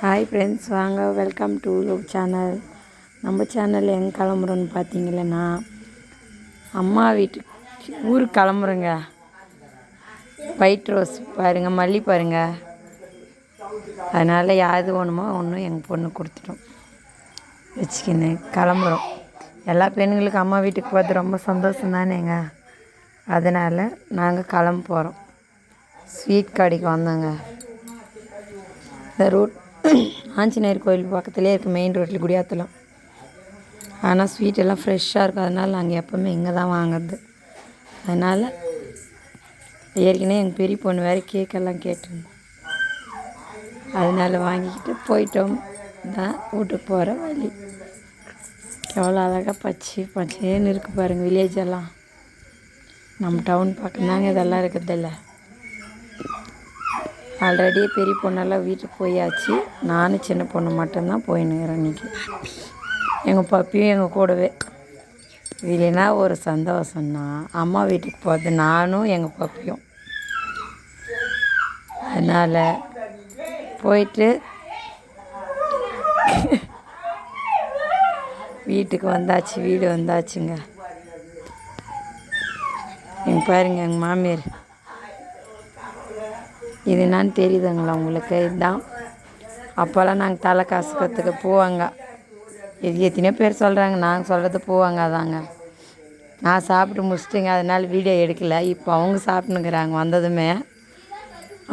Hi friends வாங்க welcome to you channel நம்ம channel எங்கே கிளம்புறோன்னு பார்த்தீங்களன்னா அம்மா வீட்டுக்கு ஊருக்கு கிளம்புறோங்க. ஒயிட் ரோஸ் பாருங்கள் மல்லி பாருங்க. அதனால் யாது வேணுமோ ஒன்றும் எங்கள் பொண்ணு கொடுத்துட்டோம். வச்சுக்கின்னு கிளம்புறோம். எல்லா பெண்களுக்கும் அம்மா வீட்டுக்கு போகிறது ரொம்ப சந்தோஷம் தானேங்க. அதனால் நாங்கள் கிளம்ப போகிறோம் ஸ்வீட் கடைக்கு வந்தோங்க. இந்த ரோட் ஆஞ்சநேயர் கோயில் பக்கத்துலேயே இருக்குது மெயின் ரோட்டில் குடியாத்தலாம். ஆனால் ஸ்வீட் எல்லாம் ஃப்ரெஷ்ஷாக இருக்கும் அதனால் நாங்கள் எப்போவுமே இங்கே தான் வாங்குறது. அதனால் ஏற்கனவே எங்கள் பெரிய பொண்ணு வேறு கேக்கெல்லாம் கேட்டிருந்தோம் அதனால் வாங்கிக்கிட்டு போயிட்டோம். தான் வீட்டுக்கு போகிற வழி. எவ்வளோ அழகாக பச்சை பச்சைன்னு இருக்குது பாருங்கள் வில்லேஜ் எல்லாம். நம்ம டவுன் பக்கம் தாங்க இதெல்லாம் இருக்கிறதில்ல ஆல்ரெடி பெரிய பொண்ணெல்லாம் வீட்டுக்கு போயாச்சு. நானும் சின்ன பொண்ணு மட்டும்தான் போயின்னுக்கிறேன் இன்றைக்கி எங்கள் பப்பியும் எங்கள் கூடவே. இல்லைன்னா ஒரு சந்தோஷம்னா அம்மா வீட்டுக்கு போகிறது நானும் எங்கள் பப்பியும். அதனால் போயிட்டு வீட்டுக்கு வந்தாச்சு வீடு வந்தாச்சுங்க. எங்கள் பாருங்க எங்கள் மாமியார். இது என்னன்னு தெரியுதுங்களா உங்களுக்கு? இதுதான் அப்போல்லாம் நாங்கள் தலை காசுக்கிறதுக்கு போவாங்க. இது எத்தனையோ பேர் சொல்கிறாங்க நாங்கள் சொல்கிறது போவாங்க அதாங்க நான் சாப்பிட்டு முடிச்சிட்டுங்க அதனால் வீடியோ எடுக்கலை. இப்போ அவங்க சாப்பிட்ணுங்கிறாங்க வந்ததுமே.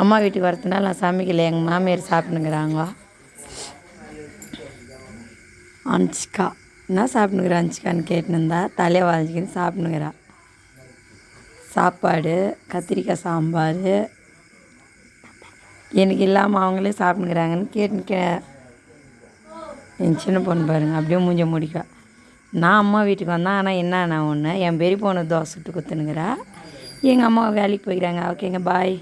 அம்மா வீட்டுக்கு வரதுனால நான் சமைக்கலை எங்கள் மாமியார் சாப்பிட்ணுங்கிறாங்க. அன்சிகா. என்ன சாப்பிட்ணுங்கிறா அன்சிகான்னு கேட்டுன்னு தலையை வளைஞ்சிக்கின்னு சாப்பிட்ணுங்கிறா. சாப்பாடு கத்திரிக்காய் சாம்பார் எனக்கு இல்லாமல் அவங்களே சாப்பிட்டுக்கிறாங்கன்னு கேட்டு கே என் சின்ன பொண்ணு பாருங்க அப்படியே மூஞ்ச முடிக்க. நான் அம்மா வீட்டுக்கு வந்தேன் ஆனால் என்ன நான் ஒன்று என் பெரிய பொண்ணு தோசை சுட்டு குத்துனுங்கிறா. எங்கள் அம்மா வேலைக்கு போய்க்கிறாங்க. ஓகேங்க பாய்